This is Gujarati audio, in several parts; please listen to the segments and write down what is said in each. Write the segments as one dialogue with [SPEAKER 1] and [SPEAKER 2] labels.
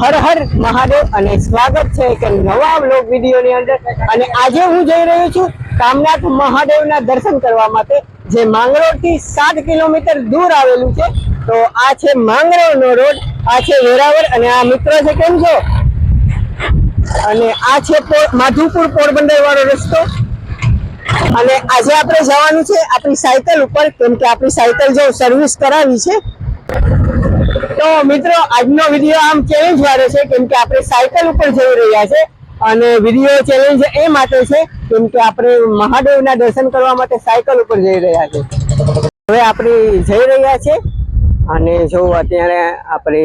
[SPEAKER 1] હર હર મહાદેવ અને સ્વાગત છે એક નવા બ્લોગ વિડીયોની અંદર. અને આજે હું જઈ રહ્યો છું કામનાથ મહાદેવના દર્શન કરવા માટે, જે માંગરોળથી સાત કિલોમીટર દૂર આવેલું છે. તો આ છે માંગરોળનો રોડ, આ છે વેરાવળ અને આ મિત્ર છે કેમ છો? અને આ છે માધુપુર પોરબંદર વાળો રસ્તો. અને આજે આપણે જવાનું છે આપણી સાયકલ ઉપર, કેમ કે આપણી સાયકલ જો સર્વિસ કરાવી છે તો મિત્રો, આજનો વીડિયો આમ ચેલેન્જ વાળો છે, કેમ કે આપણે સાયકલ ઉપર જઈ રહ્યા છે. અને વીડિયો ચેલેન્જ એ માટે છે, કેમ કે આપણે મહાદેવના દર્શન કરવા માટે સાયકલ ઉપર જઈ રહ્યા છે. હવે આપણે જઈ રહ્યા છે, અને જો અત્યારે આપણે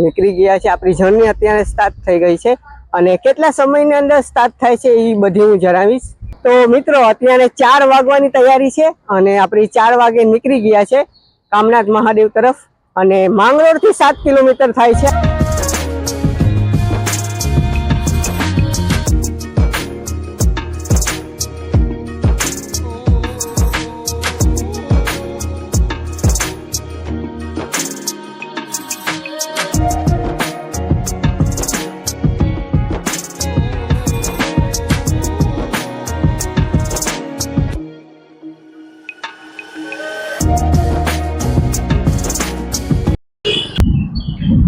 [SPEAKER 1] નીકળી ગયા છે, આપણી જર્ની અત્યારે સ્ટાર્ટ થઈ ગઈ છે. અને કેટલા સમયની અંદર સ્ટાર્ટ થાય છે એ બધી હું જણાવીશ. તો મિત્રો, અત્યારે ચાર વાગવાની તૈયારી છે, અને આપણી ચાર વાગે નીકળી ગયા છે, કામનાથ મહાદેવ તરફ. અને માંગરોળથી સાત કિલોમીટર થાય છે.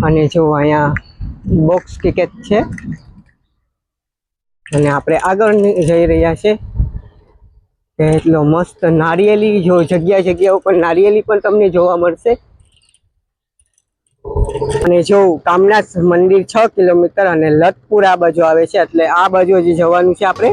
[SPEAKER 1] અને જો અહીંયા બોક્સ ટિકેટ છે. અને આપણે આગળ જઈ રહ્યા છે. એટલો મસ્ત નારિયેલી જો જગ્યા જગ્યા ઉપર નારિયેલી પણ તમને જોવા મળશે. અને જો કામનાથ મંદિર છ કિલોમીટર અને લતપુર આ બાજુ આવે છે, એટલે આ બાજુ હજી જવાનું છે આપણે.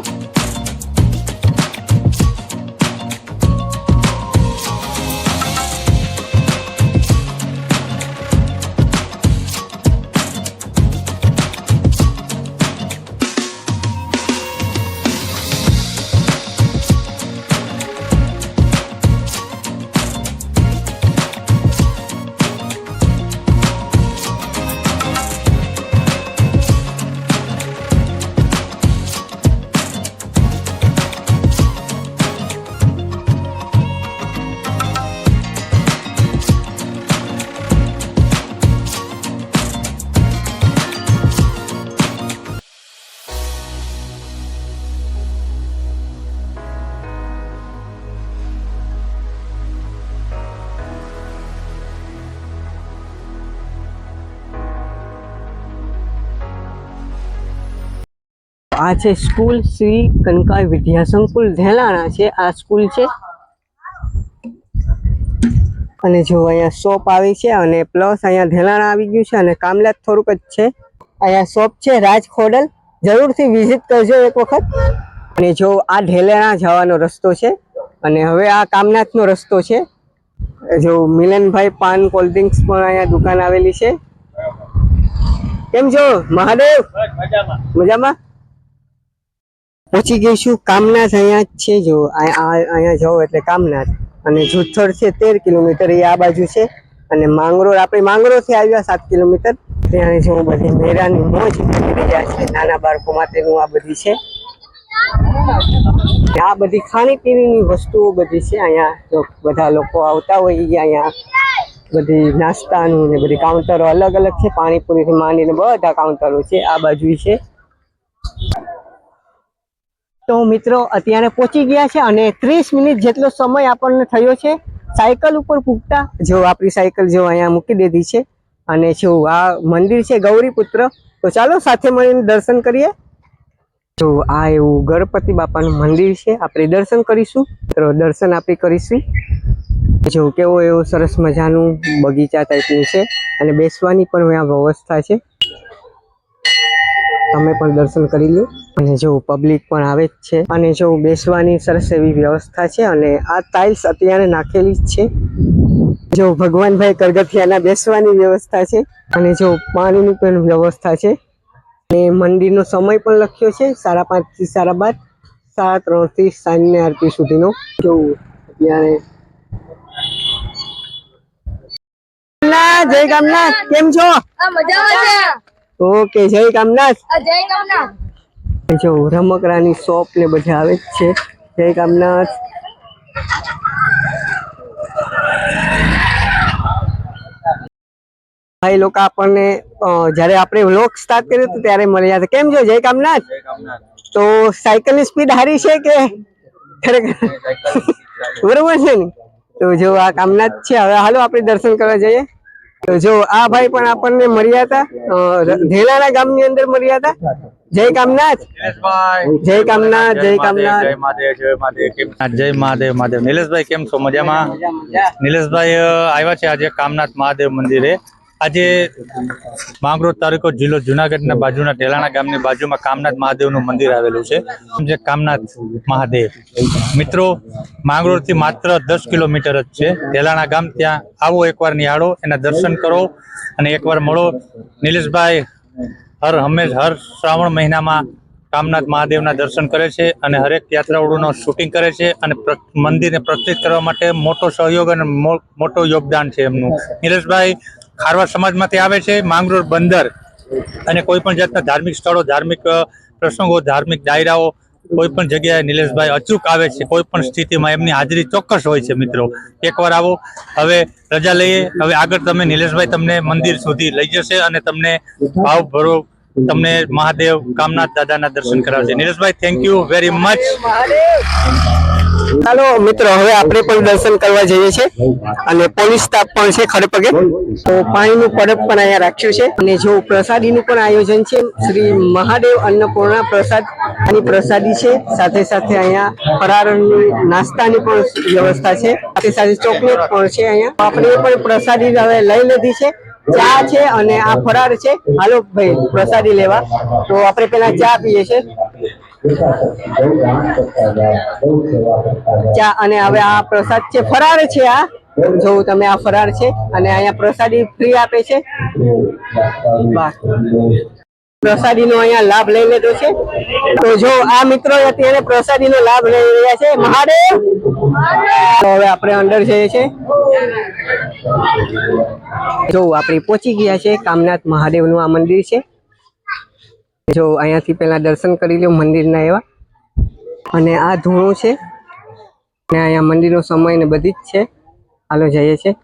[SPEAKER 1] આ છે સ્કૂલ શ્રી કનકાઈ વિદ્યા સંકુલ ધેલાણા છે આ સ્કૂલ છે. અને જો અહીંયા શોપ આવી છે અને પ્લસ અહીંયા ધેલાણા આવી ગયું છે અને કામલાત થોડુંક જ છે. અહીંયા શોપ છે રાજ ખોડલ. જરૂરથી વિઝિટ કરજો એક વખત. અને જો આ ઢેલાણા જવાનો રસ્તો છે અને હવે આ કામનાથનો રસ્તો છે. જો મિલનભાઈ પાન કોલ્ડ ડ્રિંક્સ પણ અહીંયા દુકાન આવેલી છે. કેમ છો? મહાદેવ? મજામાં? પહોંચી જઈશું કામનાથ અહીંયા છે જો અહીંયા જાઓ એટલે કામનાથ. અને જુથડ છે તેર કિલોમીટર એ આ બાજુ છે. અને માંગરોળ, આપણે માંગરોળથી આવ્યા સાત કિલોમીટર. ત્યાં જો બધી મેળાની મોજ રહ્યા છે નાના બાળકો માટેનું આ બધી છે. આ બધી ખાણી પીણીની વસ્તુઓ બધી છે અહીંયા. બધા લોકો આવતા હોય અહીંયા બધી નાસ્તાનું ને બધી કાઉન્ટરો અલગ અલગ છે. પાણીપુરીથી માંડીને બધા કાઉન્ટરો છે. આ બાજુ છે. તો મિત્રો, અત્યારે પહોંચી ગયા છે અને ત્રીસ મિનિટ જેટલો સમય આપણને થયો છે, સાયકલ ઉપર પૂગતા જો આપણી સાયકલ જો અહીંયા મૂકી દીધી છે અને જો આ મંદિર છે ગૌરીપુત્ર, તો ચાલો સાથે મળીને દર્શન કરીએ. તો આ એવું ગણપતિ બાપાનું મંદિર છે, આપણે દર્શન કરીશું. તો દર્શન આપણે કરીશું. જો કેવો એવો સરસ મજાનું બગીચા ટાઈપનું છે અને બેસવાની પણ અહીંયા વ્યવસ્થા છે. તમે પણ દર્શન કરી લો અને જો પબ્લિક પણ આવે જ છે. અને જો બેસવાની સરસ એવી વ્યવસ્થા છે અને આ ટાઇલ્સ અત્યારે નાખેલી જ છે. જો ભગવાનભાઈ કરગથિયાના બેસવાની વ્યવસ્થા છે અને જો પાણીની પણ વ્યવસ્થા છે. અને મંદિરનો સમય પણ લખ્યો છે, સાડા પાંચથી સાડા બાર સાડા ત્રણથી સાંજને આરતી સુધીનો. જોવું અત્યારે જય ગામના કેમ છો?
[SPEAKER 2] મજામાં
[SPEAKER 1] ઓકે જય કામનાથ.
[SPEAKER 2] જય કામનાથ.
[SPEAKER 1] જો રમકડાની શોપ ને બધા આવે જ છે. જય કામનાથ. ભાઈ લોકો આપણને જ્યારે આપણે વ્લોગ સ્ટાર્ટ કર્યું હતું ત્યારે મળ્યા હતા. કેમ છો? જય કામનાથ. તો સાયકલની સ્પીડ હારી છે કે? ખરેખર? બરોબર છે ને? તો જો આ કામનાથ છે. હવે હાલો આપણે દર્શન કરવા જઈએ. જો આ ભાઈ પણ આપણને મળ્યા હતા ધેલાના ગામની અંદર મળ્યા હતા. જય કામનાથ. જય કામનાથ જય કામનાથ.
[SPEAKER 3] જય મહાદેવ જય મહાદેવ મહાદેવ મહાદેવ નિલેશભાઈ કેમ છો? મજામાં? નિલેશભાઈ આવ્યા છે આજે કામનાથ મહાદેવ મંદિરે. આજે માંગરોળ તાલુકો જિલ્લો જુનાગઢના બાજુના ઢેલાણા ગામની બાજુમાં કામનાથ મહાદેવનું મંદિર આવેલું છે. જે કામનાથ મહાદેવ. મિત્રો, માંગરોળથી માત્ર દસ કિલોમીટર જ છે. ટેલાણા ગામ ત્યાં આવો એકવાર નિહાળો, એના દર્શન કરો અને એકવાર મળો. નિલેશભાઈ હર હંમેશ હર શ્રાવણ મહિનામાં કામનાથ મહાદેવના દર્શન કરે છે અને હરેક યાત્રાળુનો શૂટિંગ કરે છે અને મંદિરને પ્રતિષ્ઠિત કરવા માટે મોટો સહયોગ અને મોટું યોગદાન છે એમનું. નિલેશભાઈ ખારવા સમાજમાંથી આવે છે, માંગરોળ બંદર અને કોઈ પણ જાતના ધાર્મિક સ્થળો, ધાર્મિક પ્રસંગો, ધાર્મિક ડાયરાઓ કોઈ પણ જગ્યાએ નિલેશભાઈ અચૂક આવે છે, કોઈ પણ સ્થિતિમાં એમની હાજરી ચોક્કસ હોય છે મિત્રો. એકવાર આવો. હવે રજા લઈએ. હવે આગળ તમે નિલેશભાઈ તમને મંદિર સુધી લઈ જશે અને તમને ભાવ ભરો. તમને મહાદેવ કામનાથ દાદાના દર્શન કરાવશે. Nileshbhai thank you very much
[SPEAKER 1] ચાલો મિત્રો, હવે આપણે પણ દર્શન કરવા જઈએ છીએ. અને પોલીસ સ્ટાફ પણ છે ખડે તો પાણીનું પડપ પણ અહીંયા રાખ્યું છે. અને જો પ્રસાદીનું પણ આયોજન છે, શ્રી મહાદેવ અન્નપૂર્ણા પ્રસાદની પ્રસાદી છે. સાથે સાથે અહીંયા ફરારની નાસ્તાની પણ વ્યવસ્થા છે. સાથે સાથે ચોકલેટ પણ છે અહીંયા. આપણે પણ પ્રસાદી હવે લઈ લીધી છે. ચા છે અને આ ફરાળ છે. હાલો ભાઈ, પ્રસાદી લેવા. તો આપણે પેલા ચા પીએ છે ચા અને હવે આ પ્રસાદ છે, ફરાળ છે આ. જોવું તમે આ ફરાળ છે, અને અહીંયા પ્રસાદી ફ્રી આપે છે. પ્રસાદીનો અહીંયા લાભ લઈ લીધો છે. તો જો આ મિત્રો અત્યારે પ્રસાદીનો લાભ લઈ રહ્યા છે. મહાદેવ! તો હવે આપણે અંદર જઈએ છે જો આપણે પહોંચી ગયા છે કામનાથ મહાદેવનું આ મંદિર છે. જો અહીંયાથી પેલા દર્શન કરી લ્યો મંદિરના એવા. અને આ ધૂણું છે. અને અહીંયા મંદિરનો સમય ને બધી જ છે. હાલો જઈએ છે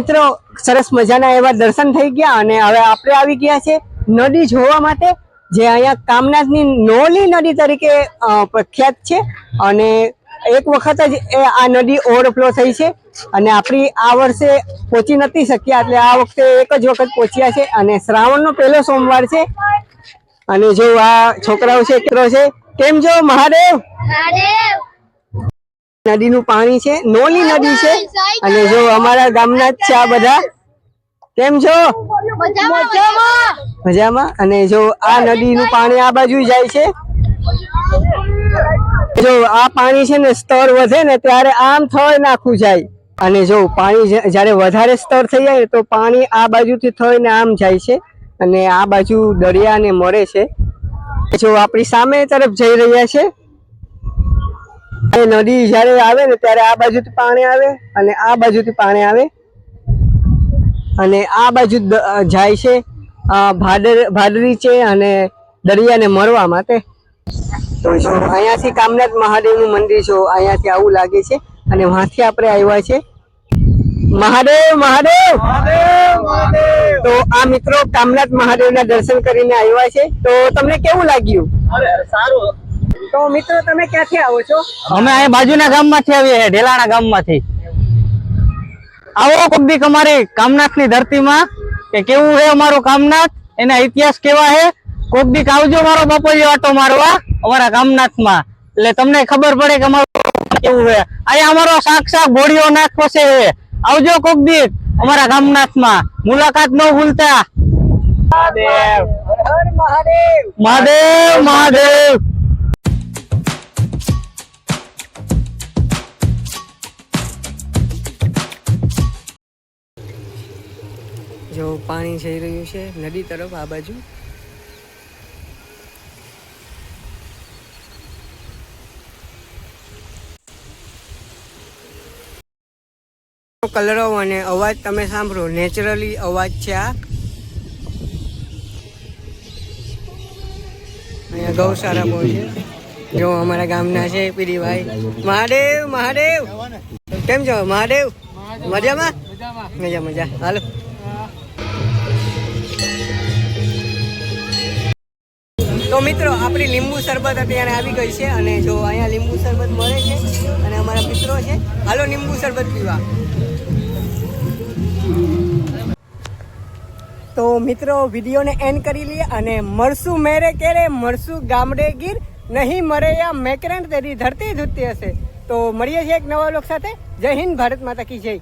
[SPEAKER 1] મિત્રો, સરસ મજાના એવા દર્શન થઈ ગયા અને હવે આપણે આવી ગયા છે નદી જોવા માટે, જે અહીંયા કામનાથની નોલી નદી તરીકે પ્રખ્યાત છે. અને એક વખત જ એ આ નદી ઓવરફ્લો થઈ છે અને આપણી આ વર્ષે પહોંચી નથી શક્યા, એટલે આ વખતે એક જ વખત પહોંચ્યા છે અને શ્રાવણનો પહેલો સોમવાર છે. અને જો આ છોકરાઓ છે કેટલો છે, કેમ જો મહાદેવ?
[SPEAKER 2] મહાદેવ!
[SPEAKER 1] નદીનું પાણી છે નોલી નદી છે. અને જો અમારા ગામના જ છે આ બધા. કેમ છો?
[SPEAKER 2] મજામાં?
[SPEAKER 1] મજામાં. અને જો આ નદીનું પાણી આ બાજુ જાય છે. જો આ પાણી છે ને સ્તર વધે ને ત્યારે આમ થય નાખું જાય. અને જો પાણી જ્યારે વધારે સ્તર થઈ જાય તો પાણી આ બાજુથી થઈને આમ જાય છે. અને આ બાજુ દરિયાને મળે છે. જો આપણી સામે તરફ જઈ રહ્યા છે. એ નદી જ્યારે આવે ને ત્યારે આ બાજુથી પાણી આવે અને આ બાજુથી પાણી આવે. અને આ બાજુ જાય છે ભાદર ભાદરી છે અને દરિયાને મરવા માટે. તો જો અહીંયાથી કામનાથ મહાદેવનું મંદિર જો અહીંયાથી આવું લાગે છે અને વાંથી આપણે આવ્યા છે. મહાદેવ મહાદેવ! તો આ મિત્રો કામનાથ મહાદેવના દર્શન કરીને આવ્યા છે. તો તમને કેવું લાગ્યું? તો મિત્રો તમે ક્યાંથી આવો છો?
[SPEAKER 4] અમે અહીં બાજુના ગામમાંથી આવીએ છીએ ઢેલાણા ગામમાંથી. આવો કોક અમારી કામનાથની ધરતીમાં કે કેવું છે અમારું કામનાથ? એના ઇતિહાસ કેવા છે કોક આવજો મારો બપોરિયો આટો મારવા અમારા કામનાથમાં. એટલે તમને ખબર પડે કે અમારું કેવું છે અહીંયા અમારો સાક્ષાત ઘોડીઓ નાખવો છે આવજો કોક દીક અમારા કામનાથમાં. મુલાકાત ન ભૂલતા.
[SPEAKER 1] મહાદેવ. મહાદેવ
[SPEAKER 4] મહાદેવ.
[SPEAKER 1] પાણી જઈ રહ્યું છે નદી તરફ આ બાજુ. કલરો અને અવાજ તમે સાંભળો. નેચરલી અવાજ છે આ. અહીંયા ગૌશાળા બહુ છે. જો અમારા ગામના છે પીડીભાઈ. મહાદેવ મહાદેવ. કેમ છો? મહાદેવ? મજામાં. મજા મજા. હાલો. મિત્રો, આપણી લીંબુ શરબત અત્યારે આવી ગઈ છે અને જો અહીંયા લીંબુ શરબત મળે છે અને અમારા મિત્રો છે. હાલો, લીંબુ શરબત પીવા. તો મિત્રો, વિડીયોને એન્ડ કરી લઈએ અને મળશું મેરે કેરે મળશું ગામડે ગીર, નહીં મરે યા મેકરણ તેરી ધરતી ધૂતી હશે. તો મળીએ છીએ એક નવા લોક સાથે. જય હિન્દ, ભારત માતા કી જય.